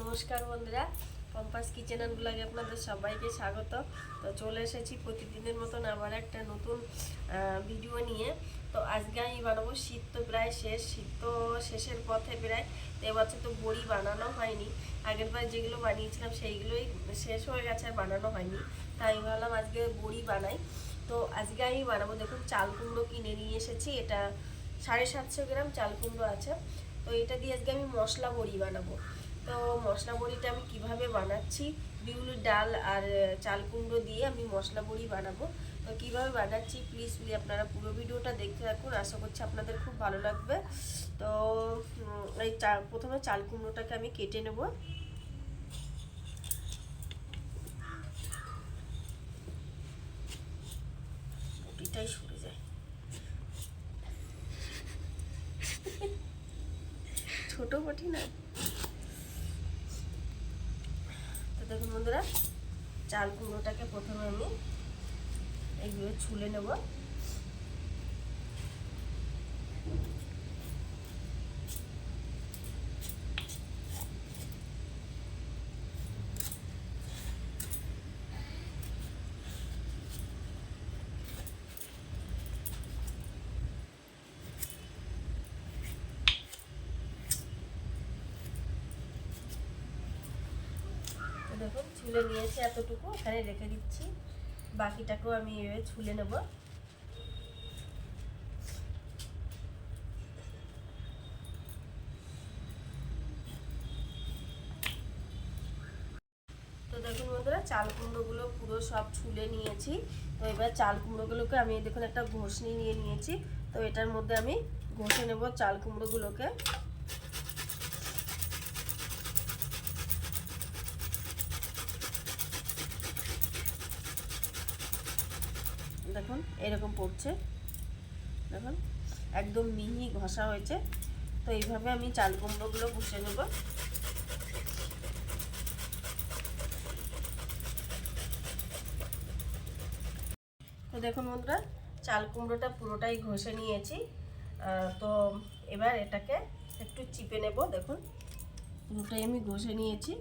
নমস্কার বন্ধুরা, compass kitchen আপনাদের সবাইকে স্বাগত। তো চলে এসেছি প্রতিদিনের মতন আবার একটা নতুন ভিডিও নিয়ে। তো আজকে আমি বানাবো শীত তো প্রায় শেষ। শীত তো শেষের পথে প্রায় তো এবছর তো বড়ি বানানো হয়নি। আগের বার যেগুলো বানিয়েছিলাম সেইগুলোই শেষ হয়ে গেছে আর বানানো হয়নি। তাই ভাবলাম আজকে বড়ি বানাই। তো আজকে আমি বানাবো, দেখুন, চাল কুমড়ো কিনে নিয়ে এসেছি। এটা সাড়ে সাতশো গ্রাম চাল কুমড়ো আছে। তো এটা দিয়ে আজকে আমি মশলা বড়ি বানাবো। তো মশলা বড়িটা আমি কীভাবে বানাচ্ছি, বিউলির ডাল আর চাল কুমড়ো দিয়ে আমি মশলা বড়ি বানাবো। তো কীভাবে বানাচ্ছি প্লিজ প্লিজ আপনারা পুরো ভিডিওটা দেখতে থাকুন। আশা করছি আপনাদের খুব ভালো লাগবে। তো এই প্রথমে চাল কুমড়োটাকে আমি কেটে নেব। বটিটাই সরে যায় ছোট বটি না? তো দেখুন বন্ধুরা চাল কুমড়োটাকে প্রথমে আমি এইভাবে ছুলে নেব তো দেখুন ছুলে নিয়েছি এতটুকু, এখানে রেখে দিচ্ছি। বাকিটাকেও আমি এভাবে ছুলে নেব। তো দেখুন বন্ধুরা, চাল কুমড়োগুলো পুরো সব ছুলে নিয়েছি। তো এবার চাল কুমড়োগুলোকে আমি দেখুন একটা ঘষনি নিয়ে নিয়েছি। তো এটার মধ্যে আমি ঘষে নেব চাল কুমড়োগুলোকে দেখুন এরকম পড়ছে। দেখুন, একদম মিহি ঘষা হয়েছে। তো এইভাবে আমি চাল কুমড়োগুলো ঘষে নেব। তো দেখুন বন্ধুরা, চাল কুমড়োটা পুরোটাই ঘষে নিয়েছি। তো এবার এটাকে একটু চিপে নেব, দেখুন। পুরোটাই আমি ঘষে নিয়েছি।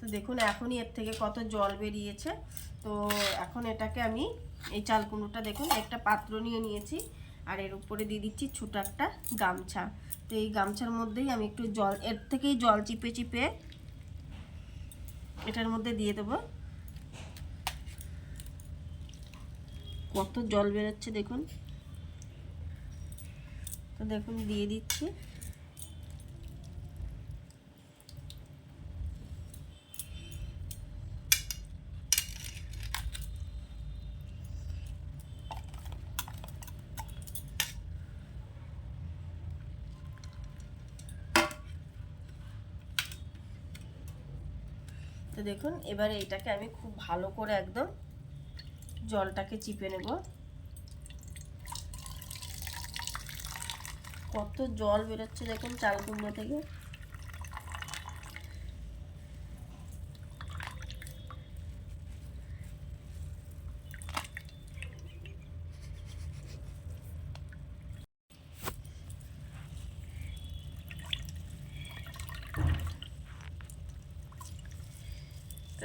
তো দেখুন, এখনই এর থেকে কত জল বেরিয়েছে। তো এখন এটাকে আমি, এই চাল কুমড়োটা দেখুন, একটা পাত্র নিয়ে নিয়েছি। আর এর উপরে দিয়ে দিচ্ছি ছোটো একটা গামছা। তো এই গামছার মধ্যেই আমি একটু জল, এর থেকেই জল চিপে চিপে এটার মধ্যে দিয়ে দেবো। কত জল বেরোচ্ছে দেখুন। তো দেখুন, দিয়ে দিচ্ছি। তো দেখুন, এবারে এটাকে আমি খুব ভালো করে একদম জলটাকে চিপে নেব। কত জল বেরোচ্ছে দেখুন চাল থেকে।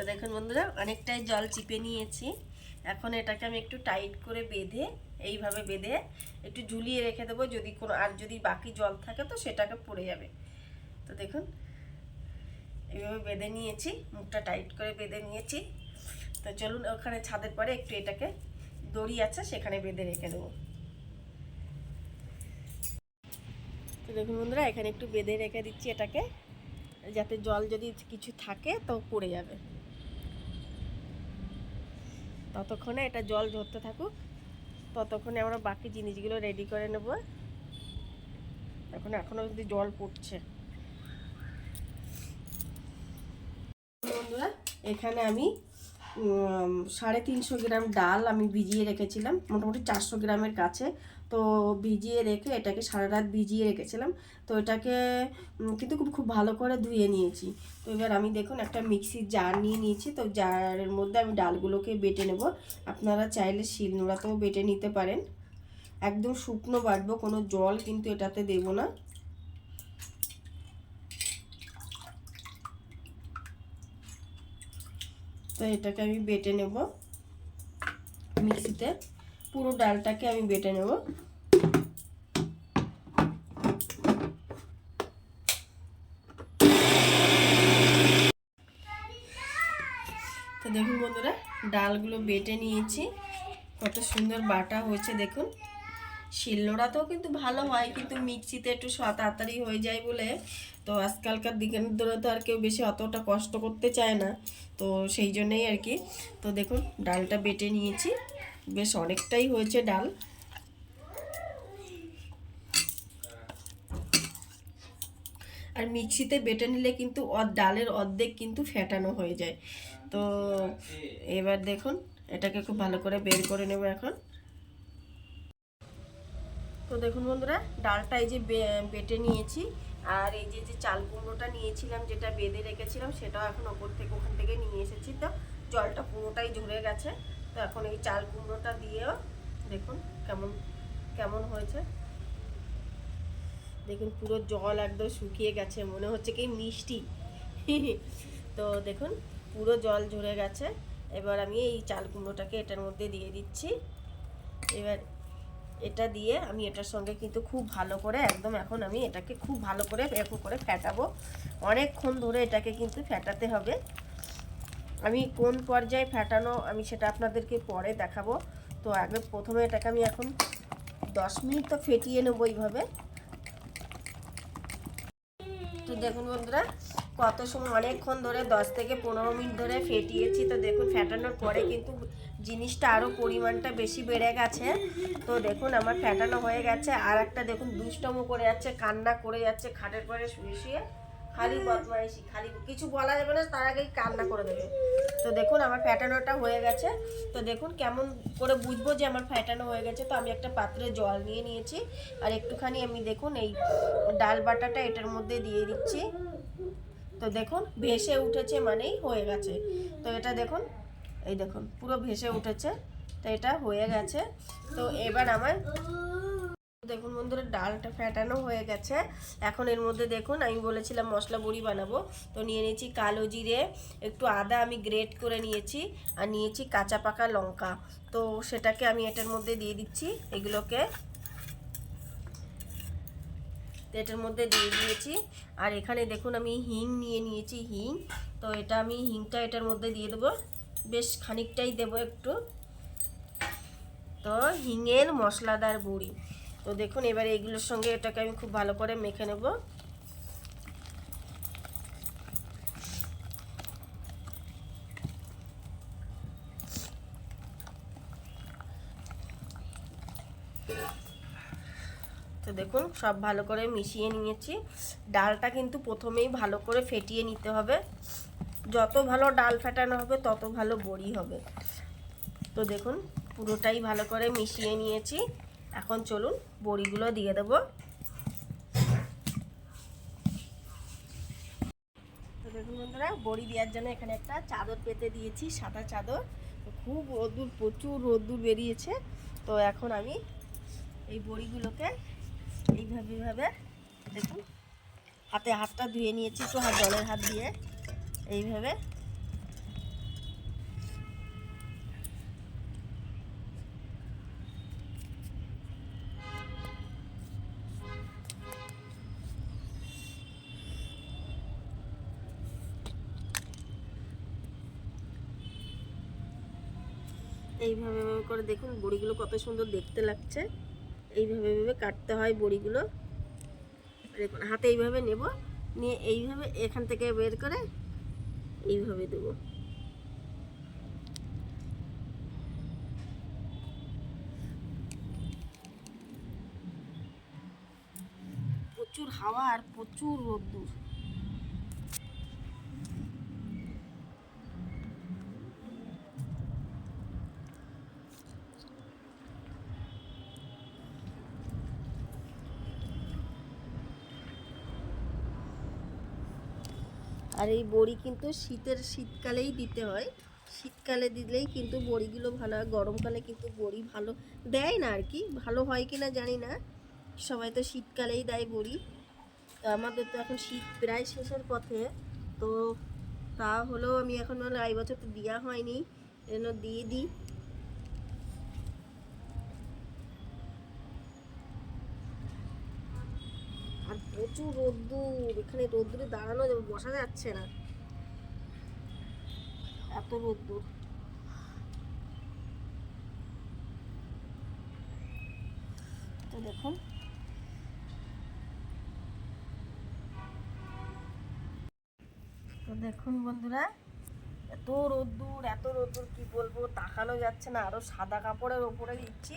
দেখুন বন্ধুরা, অনেকটাই জল চিপে নিয়েছি। এখন এটাকে আমি একটু টাইট করে বেঁধে, এইভাবে বেঁধে একটু ঝুলিয়ে রেখে দেবো যদি কোনো, আর যদি বাকি জল থাকে তো সেটাকে পড়ে যাবে। তো দেখুন, এইভাবে বেঁধে নিয়েছি, মুখটা টাইট করে বেঁধে নিয়েছি। তো চলুন, ওখানে ছাদের পরে একটু এটাকে দড়ি আছে, সেখানে বেঁধে রেখে দেবো। তো দেখুন বন্ধুরা, এখানে একটু বেঁধে রেখে দিচ্ছি এটাকে, যাতে জল যদি কিছু থাকে তো পড়ে যাবে। ততক্ষণে এটা জল ঝরতে থাকুক, ততক্ষণে আমরা বাকি জিনিসগুলো রেডি করে নেব। এখন এখনও যদি জল পড়ছে। বন্ধুরা, এখানে আমি সাড়ে তিনশো গ্রাম ডাল আমি ভিজিয়ে রেখেছিলাম, মোটামুটি চারশো গ্রামের কাছে। তো ভিজিয়ে রেখে এটাকে সারা রাত ভিজিয়ে রেখেছিলাম। তো এটাকে কিন্তু খুব খুব ভালো করে ধুয়ে নিয়েছি। তো এবার আমি দেখুন একটা মিক্সির জার নিয়ে নিয়েছি। তো জারের মধ্যে আমি ডালগুলোকে বেটে নেব। আপনারা চাইলে শিলনোড়াতেও বেটে নিতে পারেন। একদম শুকনো বাটবো, কোনো জল কিন্তু এটাতে দেব না। তো এটাকে আমি বেটে নেব মিক্সিতে। পুরো ডালটাকে আমি বেটে নেব। তো দেখুন বন্ধুরা, ডালগুলো বেটে নিয়েছি। কত সুন্দর বাটা হয়েছে দেখুন। শিলনোড়াতেও কিন্তু ভালো হয়, কিন্তু মিক্সিতে একটু তাড়াতাড়ি হয়ে যায় বলে। তো আজকালকার দিকের ধরে তো আর কেউ বেশি অতটা কষ্ট করতে চায় না। তো সেই জন্যই আর কি। তো দেখুন, ডালটা বেটে নিয়েছি। বেশ অনেকটাই হয়েছে ডাল। আর মিক্সিতে বেটে নিলে কিন্তু ডালের অর্ধেক কিন্তু ফেটানো হয়ে যায়। তো এবার দেখুন, এটাকে খুব ভালো করে বের করে নেব এখন। তো দেখুন বন্ধুরা, ডালটা এই যে বেটে নিয়েছি। আর এই যে যে চাল কুমড়োটা নিয়েছিলাম, যেটা বেঁধে রেখেছিলাম, সেটাও এখন ওপর থেকে, ওখান থেকে নিয়ে এসেছি। তো জলটা পুরোটাই ঝরে গেছে। তো এখন এই চাল কুমড়োটা দিয়েও দেখুন কেমন কেমন হয়েছে। দেখুন পুরো জল একদম শুকিয়ে গেছে, মনে হচ্ছে কি মিষ্টি। তো দেখুন পুরো জল ঝরে গেছে। এবার আমি এই চাল কুমড়োটাকে এটার মধ্যে দিয়ে দিচ্ছি। এবার এটা দিয়ে আমি এটার সঙ্গে কিন্তু খুব ভালো করে একদম এখন আমি এটাকে খুব ভালো করে এরকম করে ফেটাবো। অনেকক্ষণ ধরে এটাকে কিন্তু ফেটাতে হবে। আমি কোন পর্যায়ে ফেটানো আমি সেটা আপনাদেরকে পরে দেখাবো। তো আগে প্রথমে এটাকে আমি এখন দশ মিনিট তো ফেটিয়ে নেব এইভাবে। তো দেখুন বন্ধুরা, কত সময়, অনেকক্ষণ ধরে দশ থেকে পনেরো মিনিট ধরে ফেটিয়েছি। তো দেখুন, ফেটানোর পরে কিন্তু জিনিসটা আরও পরিমাণটা বেশি বেড়ে গেছে। তো দেখুন, আমার ফেটানো হয়ে গেছে। আর একটা দেখুন, দুষ্টমো করে যাচ্ছে, কান্না করে যাচ্ছে, খাটের পরে শুয়ে শুয়ে। খালি বদমাইশি, খালি কিছু বলা যাবে না, তার আগেই কান্না করে দেবে। তো দেখুন, আমার ফ্যাটানোটা হয়ে গেছে। তো দেখুন, কেমন করে বুঝব যে আমার ফ্যাটানো হয়ে গেছে। তো আমি একটা পাত্রে জল নিয়ে নিয়েছি। আর একটুখানি আমি দেখুন, এই ডাল বাটাটা এটার মধ্যে দিয়ে দিচ্ছি। তো দেখুন, ভেসে উঠেছে মানেই হয়ে গেছে। তো এটা দেখুন, এই দেখুন, পুরো ভেসে উঠেছে। তো এটা হয়ে গেছে। তো এবার আমার দেখুন বন্ধুরা, ডালটা ফ্যাটানো হয়ে গেছে। এখন এর মধ্যে দেখুন, আমি বলেছিলাম মশলা বড়ি বানাবো। তো নিয়ে নিয়েছি কালো জিরে, একটু আদা আমি গ্রেট করে নিয়েছি, আর নিয়েছি কাঁচা পাকা লঙ্কা। তো সেটাকে আমি এটার মধ্যে দিয়ে দিচ্ছি, এগুলোকে। এটার মধ্যে দিয়ে দিয়েছি, আর এখানে দেখুন আমি হিং নিয়ে নিয়েছি, হিং। তো এটা আমি হিংটা এটার মধ্যে দিয়ে দেবো। বেশ খানিকটাই দেবো একটু। তো হিঙের মশলাদার বড়ি। তো দেখুন, এবারে এগুলোর সঙ্গে এটাকে আমি খুব ভালো করে মেখে নেব। তো দেখুন, সব ভালো করে মিশিয়ে নিয়েছি। ডালটা কিন্তু প্রথমেই ভালো করে ফেটিয়ে নিতে হবে। যত ভালো ডাল ফেটানো হবে, তত ভালো বড়ি হবে। তো দেখুন, পুরোটাই ভালো করে মিশিয়ে নিয়েছি। এখন চলুন বড়িগুলো দিয়ে দেব। তো দেখুন বন্ধুরা, বড়ি দেওয়ার জন্য এখানে একটা চাদর পেতে দিয়েছি, সাদা চাদর। খুব রোদ্দুর, প্রচুর রোদ্দুর বেরিয়েছে। তো এখন আমি এই বড়িগুলোকে এইভাবে এইভাবে দেখুন, হাতে হাতটা ধুয়ে নিয়েছি, একটু হাত জলের হাত দিয়ে এইভাবে এইভাবে করে দেখুন বড়িগুলো কত সুন্দর দেখতে লাগছে। এইভাবে এইভাবে কাটতে হয় বড়িগুলো। দেখুন, হাতে এইভাবে নেব, নিয়ে এইভাবে এখান থেকে বের করে এইভাবে দেবো। প্রচুর হাওয়া আর প্রচুর রোদ্দুর। আর এই বড়ি কিন্তু শীতের শীতকালেই দিতে হয়। শীতকালে দিলেই কিন্তু বড়িগুলো ভালো হয়। গরমকালে কিন্তু বড়ি ভালো দেয় না আর কি ভালো হয় কি না জানি না। সবাই তো শীতকালেই দেয় বড়ি। আমাদের তো এখন শীত প্রায় শেষের পথে। তো তা হলেও আমি এখন এই বছর তো দেওয়া হয়নি। এজন্য দিয়ে দিই আর প্রচুর রোদ্দুর, এখানে রোদ্দুরে দাঁড়ানো বসা যাচ্ছে না। এত রোদ্দুর। তো দেখুন। তো দেখুন বন্ধুরা এত রোদ্দুর এত রোদ্দুর, কি বলব? তাকানো যাচ্ছে না। আরও সাদা কাপড়ের ওপরে দিচ্ছি।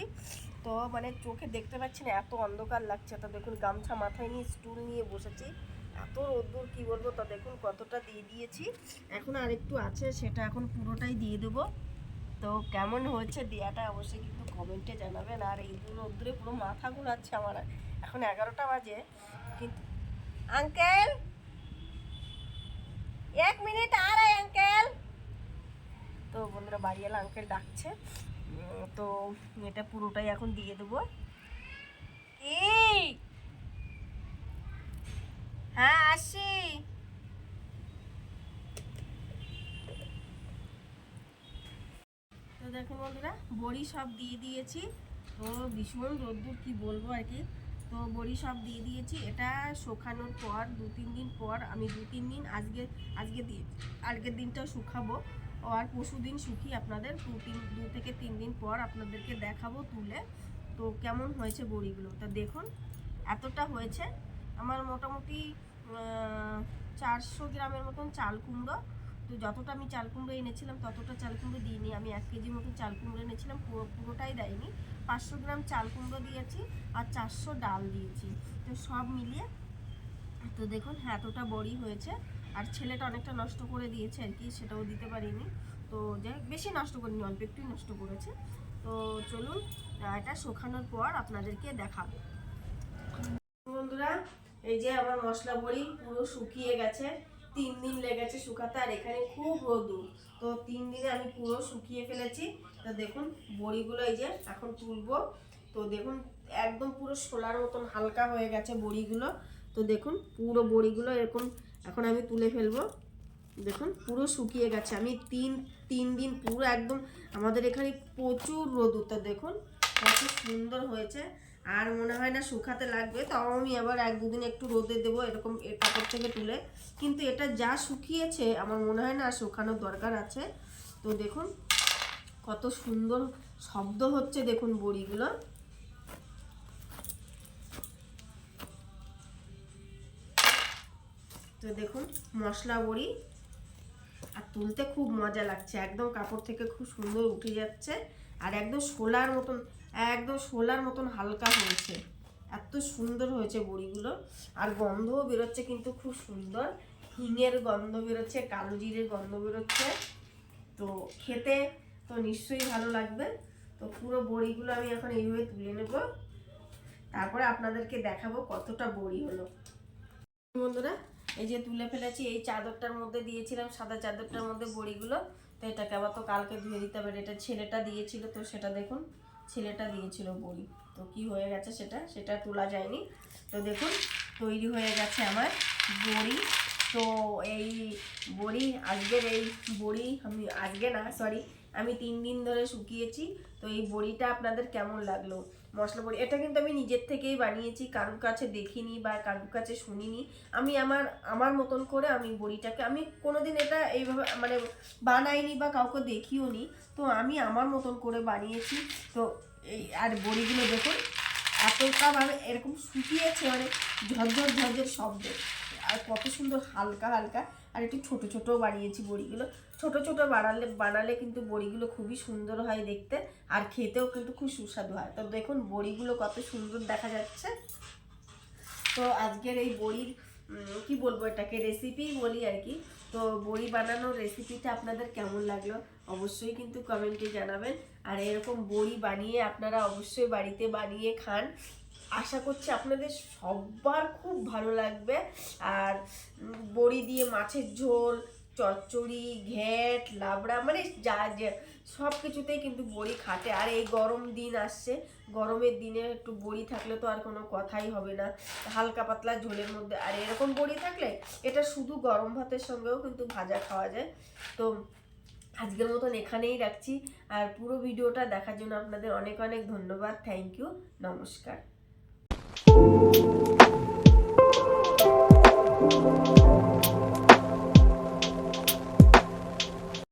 তো মানে চোখে দেখতে পাচ্ছি না, এত অন্ধকার লাগছে। তো দেখুন, গামছা মাথায় নিয়ে স্টুল নিয়ে বসেছি। এত রোদ্দুর, কি বলব? তো দেখুন, কতটা দিয়ে দিয়েছি। এখন আর একটু আছে, সেটা এখন পুরোটাই দিয়ে দেবো। তো কেমন হচ্ছে দেয়াটা অবশ্যই কিন্তু কমেন্টে জানাবেন। আর এই দু রোদ্দুরে পুরো মাথা ঘুরাচ্ছে আমার। এখন এগারোটা বাজে, কিন্তু আঙ্কেল! এক মিনিট, আর তো বন্ধুরা বাড়িওয়ালা আঙ্কেল ডাকছে। তো এটা পুরোটাই এখন দিয়ে দেবো। এই হ্যাঁ আসি। তো দেখুন বন্ধুরা, বড়ি সব দিয়ে দিয়েছি। তো ভীষণ রোদ্দুর, কি বলব আর কি। তো বড়ি সব দিয়ে দিয়েছি। এটা শুকানোর পর দু তিন দিন পর আমি দু তিন দিন আজকে আজকে দিয়ে আজকের দিনটা শুকাবো। আর পরশু দিন শুকিয়ে আপনাদের। দু তিন, দু থেকে তিন দিন পর আপনাদেরকে দেখাবো তুলে। তো কেমন হয়েছে বড়িগুলো? তা দেখুন, এতটা হয়েছে। আমার মোটামুটি চারশো গ্রামের মতন চাল কুমড়ো। তো যতটা আমি চাল কুমড়ো এনেছিলাম, ততটা চাল কুমড়ো দিইনি। আমি এক কেজি মতো চাল কুমড়ো এনেছিলাম, পুরো, পুরোটাই দেয়নি। পাঁচশো গ্রাম চাল কুমড়ো দিয়েছি আর চারশো ডাল দিয়েছি। তো সব মিলিয়ে, তো দেখুন, এতটা বড়ি হয়েছে। আর ছেলেটা অনেকটা নষ্ট করে দিয়েছে আর কি, সেটাও দিতে পারিনি। তো যাই বেশি নষ্ট করিনি, অল্প একটুই নষ্ট করেছে। তো চলুন এটা শুকানোর পর আপনাদেরকে দেখাবো। বন্ধুরা, এই যে আমার মশলা বড়ি পুরো শুকিয়ে গেছে, তিন দিন লেগেছে শুকাতে, আর এখানে খুব রোদুর তো তিন দিনে আমি পুরো শুকিয়ে ফেলেছি। তো দেখুন, বড়িগুলো এই যে এখন তুলবো। তো দেখুন, একদম পুরো শোলার মতন হালকা হয়ে গেছে বড়িগুলো। তো দেখুন, পুরো বড়িগুলো এরকম এখন আমি তুলে ফেলব। দেখুন, পুরো শুকিয়ে গেছে। আমি তিন তিন দিন পুরো একদম আমাদের এখানে প্রচুর রোদুর তো দেখুন। কত সুন্দর হয়েছে। আর মনে হয় না শুকাতে লাগবে, তাও আমি আবার এক দুদিন একটু রোদে দেবো এরকম কাপড় থেকে তুলে। কিন্তু এটা যা শুকিয়েছে, আমার মনে হয় না আর শুকানোর দরকার আছে। তো দেখুন, কত সুন্দর শব্দ হচ্ছে, দেখুন বড়িগুলো। তো দেখুন, মশলা বড়ি আর তুলতে খুব মজা লাগছে। একদম কাপড় থেকে খুব সুন্দর উঠে যাচ্ছে আর একদম শোলার মতন, একদম শোলার মতন হালকা হয়েছে। এত সুন্দর হয়েছে বড়িগুলো। আর গন্ধও বেরোচ্ছে কিন্তু খুব সুন্দর। হিঙের গন্ধ বেরোচ্ছে, কালো জিরের গন্ধ বেরোচ্ছে। তো খেতে তো নিশ্চয়ই ভালো লাগবে। তো পুরো বড়িগুলো আমি এখন এইভাবে তুলে নেব। তারপরে আপনাদেরকে দেখাবো কতটা বড়ি হলো। বন্ধুরা এই যে তুলে ফেলেছি, এই চাদরটার মধ্যে দিয়েছিলাম, সাদা চাদরটার মধ্যে বড়িগুলো। তো এটাকে আবার তো কালকে ধুয়ে দিতে হবে। এটা ছেলেটা দিয়েছিল, তো সেটা দেখুন, ছেলেটা দিয়েছিল বড়ি। তো কি হয়ে গেছে সেটা? সেটা তোলা যায়নি। তো দেখুন, তৈরি হয়ে গেছে আমার বড়ি। তো এই বড়ি, আজকের এই বড়ি আমি, আজকে না সরি আমি তিন দিন ধরে শুকিয়েছি। তো এই বড়িটা আপনাদের কেমন লাগল? মশলা বড়ি, এটা কিন্তু আমি নিজের থেকেই বানিয়েছি, কারুর কাছে দেখিনি বা কারুর কাছে শুনিনি। আমি আমার আমার মতন করে আমি বড়িটাকে, আমি কোনোদিন এটা এইভাবে মানে বানাইনি বা কাউকে দেখিও নি তো আমি আমার মতন করে বানিয়েছি। তো এই, আর বড়িগুলো দেখুন, এতটা মানে এরকম শুকিয়েছে মানে ঝরঝর ঝরঝর শব্দ, আর কত সুন্দর হালকা হালকা। আর একটু ছোট ছোট বানিয়েছি বড়িগুলো। ছোট ছোট বানালে বানালে কিন্তু বড়িগুলো খুবই সুন্দর হয় দেখতে আর খেতেও কিন্তু খুব সুস্বাদু হয়। তো দেখুন বড়িগুলো কত সুন্দর দেখা যাচ্ছে। তো আজকের এই বড়ির কি বলব এটাকে রেসিপি বলি আর কি। তো বড়ি বানানোর রেসিপিটা আপনাদের কেমন লাগল অবশ্যই কিন্তু কমেন্টে জানাবেন। আর এরকম বড়ি বানিয়ে আপনারা অবশ্যই বাড়িতে বানিয়ে খান। আশা করছি আপনাদের সবার খুব ভালো লাগবে। আর বড়ি দিয়ে মাছের ঝোল, চচ্চড়ি, ঘ্যাট, লাবড়া মানে যা যা, সব কিছুতেই কিন্তু বড়ি খাটে। আর এই গরম দিন আসছে, গরমের দিনে একটু বড়ি থাকলে তো আর কোনো কথাই হবে না। হালকা পাতলা ঝোলের মধ্যে, আর এরকম বড়ি থাকলে এটা শুধু গরম ভাতের সঙ্গেও কিন্তু ভাজা খাওয়া যায়। তো, আজকের মতন এখানেই রাখছি। আর পুরো ভিডিওটা দেখার জন্য আপনাদের অনেক অনেক ধন্যবাদ। থ্যাংক ইউ, নমস্কার। Thank you.